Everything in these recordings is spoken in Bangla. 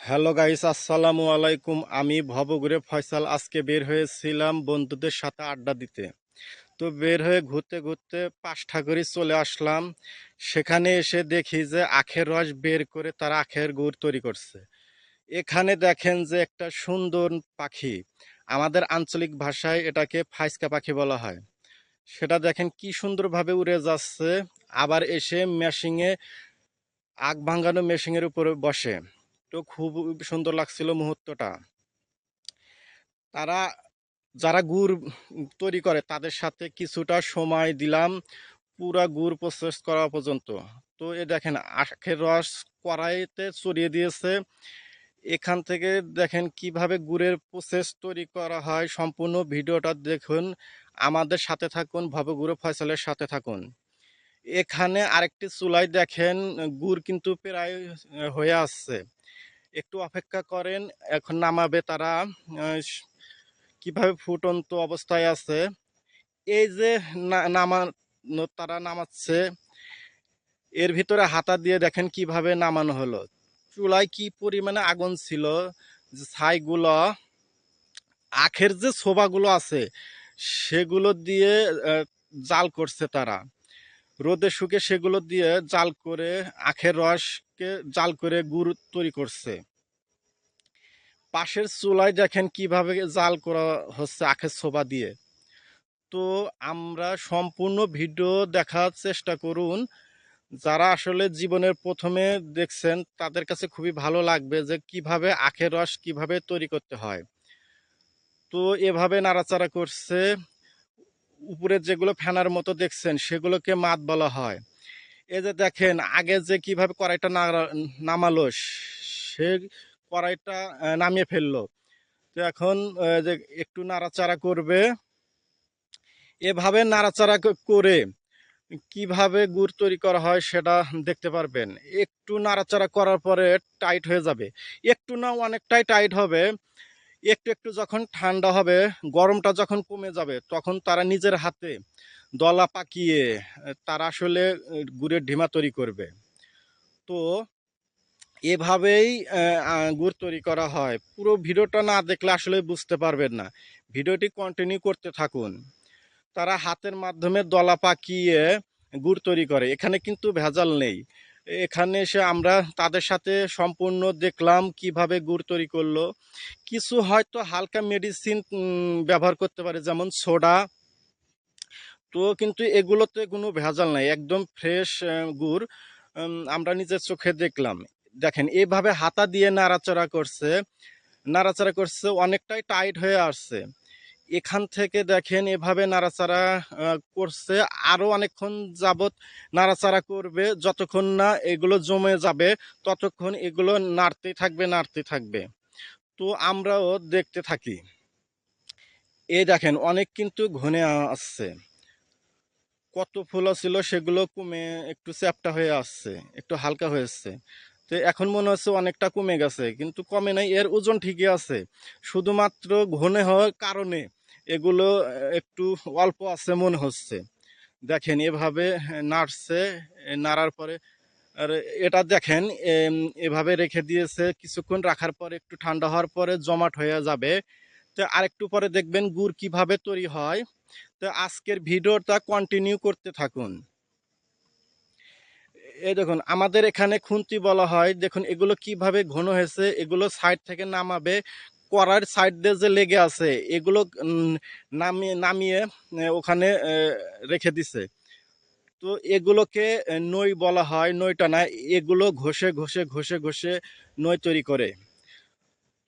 হ্যালো গাইস, আসসালামু আলাইকুম। আমি ভবঘুরে ফয়সাল। আজকে বের হয়েছিলাম বন্ধুদের সাথে আড্ডা দিতে। তো বের হয়ে ঘুরতে ঘুরতে পাঁচঠাকুরি চলে আসলাম। সেখানে এসে দেখি যে আখের রস বের করে তারা আখের গুড় তৈরি করছে। এখানে দেখেন যে একটা সুন্দর পাখি। আমাদের আঞ্চলিক ভাষায় এটাকে ফাইসকা পাখি বলা হয়। সেটা দেখেন কি সুন্দরভাবে উড়ে যাচ্ছে। আবার এসে মেশিংয়ে আগ ভাঙানো মেশিংয়ের উপরে বসে। তো খুব সুন্দর লাগছিল মুহূর্তটা। তারা, যারা গুড় তৈরি করে তাদের সাথে কিছুটা সময় দিলাম পুরা গুড় প্রসেস করা পর্যন্ত। তো এ দেখেন, আখের রস কড়াইতে চড়িয়ে দিয়েছে। এখান থেকে দেখেন কীভাবে গুড়ের প্রসেস তৈরি করা হয়। সম্পূর্ণ ভিডিওটা দেখুন। আমাদের সাথে থাকুন, ভবগুরু ফয়সালের সাথে থাকুন। এখানে আরেকটি চুলাই দেখেন, গুড় কিন্তু প্রায় হয়ে আসছে। একটু অপেক্ষা করেন, এখন নামাবে তারা কীভাবে ফুটন্ত অবস্থায় আছে। এই যে নামানো, তারা নামাচ্ছে, এর ভিতরে হাতা দিয়ে দেখেন কীভাবে নামানো হলো। চুলায় কি পরিমাণে আগুন ছিল ছাইগুলো, আখের যে ছোবাগুলো আছে, সেগুলো দিয়ে জাল করছে তারা। রোদে শুকে সেগুলো দিয়ে জাল করে, আখের রসকে জাল করে গুড় তৈরি করছে। পাশের চুলায় দেখেন কীভাবে জাল করা হচ্ছে আখের ছোবা দিয়ে। তো আমরা সম্পূর্ণ ভিডিও দেখার চেষ্টা করুন। যারা আসলে জীবনের প্রথমে দেখছেন, তাদের কাছে খুবই ভালো লাগবে যে কীভাবে আখের রস কীভাবে তৈরি করতে হয়। তো এভাবে নাড়াচাড়া করছে। উপরে যেগুলো ফ্যানার মতো দেখছেন, সেগুলোকে মাত বলা হয়। এ যে দেখেন, আগে যে কীভাবে কড়াইটা নামালো, সে কড়াইটা নামিয়ে ফেলল। তো এখন যে একটু নাড়াচাড়া করবে। এভাবে নাড়াচাড়া করে কীভাবে গুড় তৈরি করা হয় সেটা দেখতে পারবেন। একটু নাড়াচাড়া করার পরে টাইট হয়ে যাবে। একটু না, অনেকটাই টাইট হবে। একটু একটু যখন ঠান্ডা হবে, গরমটা যখন কমে যাবে, তখন তারা নিজের হাতে দলা পাকিয়ে, তারা আসলে গুড়ের ঢিমা তৈরি করবে। তো এভাবেই গুড় তৈরি করা হয়। পুরো ভিডিওটা না দেখলে আসলে বুঝতে পারবেন না। ভিডিওটি কন্টিনিউ করতে থাকুন। তারা হাতের মাধ্যমে দলা পাকিয়ে গুড় তৈরি করে। এখানে কিন্তু ভেজাল নেই। এখানে এসে আমরা তাদের সাথে সম্পূর্ণ দেখলাম কীভাবে গুড় তৈরি করল। কিছু হয়তো হালকা মেডিসিন ব্যবহার করতে পারে, যেমন সোডা। তো কিন্তু এগুলোতে কোনো ভেজাল নাই, একদম ফ্রেশ গুড়। আমরা নিজের চোখে দেখলাম। দেখেন এইভাবে হাতা দিয়ে নাড়াচাড়া করছে নাড়াচাড়া করছে, অনেকটাই টাইট হয়ে আসছে। এখান থেকে দেখেন এভাবে নাড়াচাড়া করছে। আরও অনেকক্ষণ যাবত নাড়াচাড়া করবে। যতক্ষণ না এগুলো জমে যাবে, ততক্ষণ এগুলো নাড়তেই থাকবে, নাড়তে থাকবে। তো আমরাও দেখতে থাকি। এই দেখেন, অনেক কিন্তু ঘনে আসছে। কত ফুল ছিল সেগুলো কমে, একটু চ্যাপটা হয়ে আসছে, একটু হালকা হয়েছে তো এখন মনে হচ্ছে অনেকটা কমে গেছে, কিন্তু কমে নাই, এর ওজন ঠিকই আছে। শুধুমাত্র ঘনে হওয়ার কারণে এগুলো একটু অল্প আছে মনে হচ্ছে। দেখেন, এভাবে নাড়ছে নাড়ার পরে, আর এটা দেখেন এভাবে রেখে দিয়েছে। কিছুক্ষণ রাখার পরে, একটু ঠান্ডা হওয়ার পরে জমাট হয়ে যাবে। তো আরেকটু পরে দেখবেন গুড় কীভাবে তৈরি হয়। তো আজকের ভিডিওটা কন্টিনিউ করতে থাকুন। এই দেখুন, আমাদের এখানে খুন্তি বলা হয়। দেখুন, এগুলো কীভাবে ঘন হয়েছে, এগুলো সাইড থেকে নামাবে। কড়ার সাইড দিয়ে যে লেগে আছে, এগুলো নামিয়ে নামিয়ে ওখানে রেখে দিছে। তো এগুলোকে নই বলা হয়, নইটা না, এগুলো ঘষে ঘষে ঘষে ঘষে নই তৈরি করে।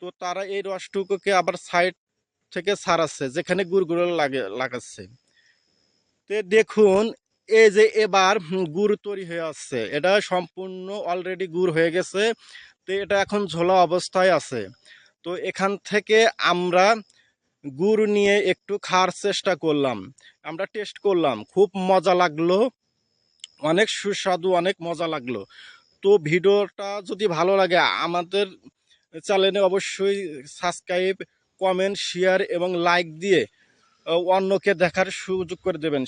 তো তারা এই রসটুকুকে আবার সাইড থেকে ছাড়াচ্ছে যেখানে গুড়গুলো লাগে, লাগাচ্ছে। তো দেখুন, এই যে এবার গুড় তৈরি হয়ে আসছে। এটা সম্পূর্ণ অলরেডি গুড় হয়ে গেছে। তো এটা এখন ঝোলা অবস্থায় আছে। তো এখান থেকে আমরা গুড় নিয়ে একটু খাওয়ার চেষ্টা করলাম। আমরা টেস্ট করলাম। খুব মজা লাগল। অনেক সুস্বাদু, অনেক মজা লাগল। তো ভিডিওটা যদি ভালো লাগে, আমাদের চ্যানেলে অবশ্যই সাবস্ক্রাইব কমেন্ট শেয়ার এবং লাইক দিয়ে অন্যকে দেখার সুযোগ করে দেবেন।